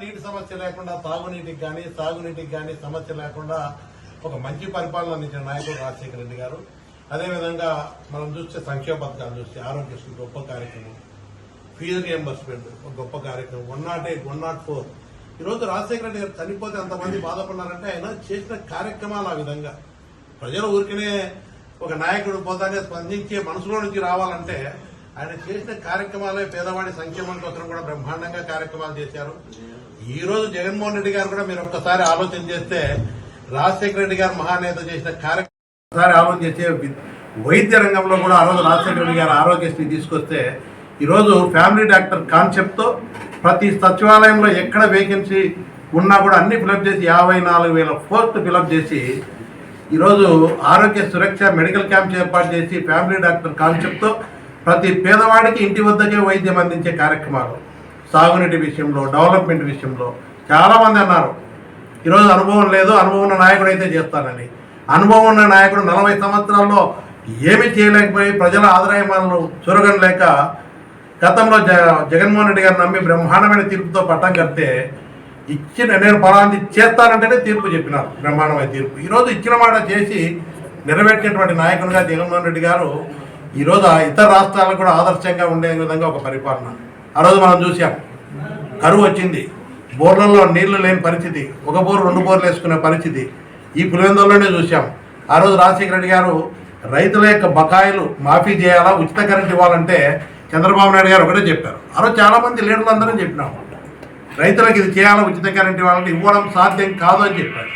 నీటి సమస్య లేకుండా తాగునీటికి కానీ సాగునీటికి కానీ సమస్య లేకుండా ఒక మంచి పరిపాలన అందించిన నాయకుడు రాజశేఖర రెడ్డి గారు. అదేవిధంగా మనం చూస్తే సంక్షేమ పథకాలు చూస్తే ఆరోగ్యశ్రీ గొప్ప కార్యక్రమం. ఫీజు రియంబర్స్మెంట్ ఒక గొప్ప కార్యక్రమం. One nought eight one nought four ఈరోజు రాజశేఖర రెడ్డి గారు చనిపోతే అంతమంది బాధపడినారంటే ఆయన చేసిన కార్యక్రమాలు ఆ విధంగా. ప్రజలు ఊరికనే ఒక నాయకుడు పోతానే స్పందించే మనసులో నుంచి రావాలంటే ఆయన చేసిన కార్యక్రమాలే పేదవాడి సంక్షేమం కోసం కూడా బ్రహ్మాండంగా కార్యక్రమాలు చేశారు. ఈ రోజు జగన్మోహన్ రెడ్డి గారు కూడా మీరు ఒక్కసారి ఆలోచన చేస్తే రాజశేఖర రెడ్డి గారు మహానేత చేసిన కార్యక్రమం ఒకసారి ఆలోచన చేసే వైద్య రంగంలో కూడా ఆ రోజు రాజశేఖర రెడ్డి గారు ఆరోగ్యశ్రీ తీసుకొస్తే ఈరోజు ఫ్యామిలీ డాక్టర్ కాన్సెప్ట్తో ప్రతి సచివాలయంలో ఎక్కడ వేకెన్సీ ఉన్నా కూడా అన్ని ఫిలప్ చేసి యాభై నాలుగు వేల పోస్ట్ ఫిలప్ చేసి ఈరోజు ఆరోగ్య సురక్ష మెడికల్ క్యాంప్ ఏర్పాటు చేసి ఫ్యామిలీ డాక్టర్ కాన్సెప్ట్తో ప్రతి పేదవాడికి ఇంటి వద్దకే వైద్యం అందించే కార్యక్రమాలు. సాగునీటి విషయంలో డెవలప్మెంట్ విషయంలో చాలామంది అన్నారు. ఈరోజు అనుభవం లేదు అనుభవం ఉన్న నాయకుడు అయితే చేస్తానని. అనుభవం ఉన్న నాయకుడు నలభై సంవత్సరాల్లో ఏమి చేయలేకపోయి ప్రజల ఆదాయమాలను చొరగనలేక గతంలో జ జగన్మోహన్ రెడ్డి గారు నమ్మి బ్రహ్మాండమైన తీర్పుతో పట్టం కడితే ఇచ్చిన నేను పలాంటి చేస్తానంటేనే తీర్పు చెప్పినారు. బ్రహ్మాండమైన తీర్పు. ఈరోజు ఇచ్చిన మాట చేసి నెరవేర్చేటువంటి నాయకునిగా జగన్మోహన్ రెడ్డి గారు ఈరోజు ఇతర రాష్ట్రాలకు కూడా ఆదర్శంగా ఉండే విధంగా ఒక పరిపాలన. ఆ రోజు మనం చూసాం కరువు వచ్చింది. బోర్లలో నీళ్ళు లేని పరిస్థితి. ఒక బోరు రెండు బోర్లు వేసుకునే పరిస్థితి. ఈ పులివెందులోనే చూసాం ఆ రోజు రాజశేఖర రెడ్డి గారు రైతుల యొక్క బకాయిలు మాఫీ చేయాలా ఉచిత కరెంట్ ఇవ్వాలంటే చంద్రబాబు నాయుడు గారు ఒకటే చెప్పారు. ఆ చాలామంది చాలా మంది లీడర్లు అందరం చెప్పినాం రైతులకు ఇది చేయాలా ఉచిత కరెంట్ వాళ్ళకి ఇవ్వడం సాధ్యం కాదు అని చెప్పారు.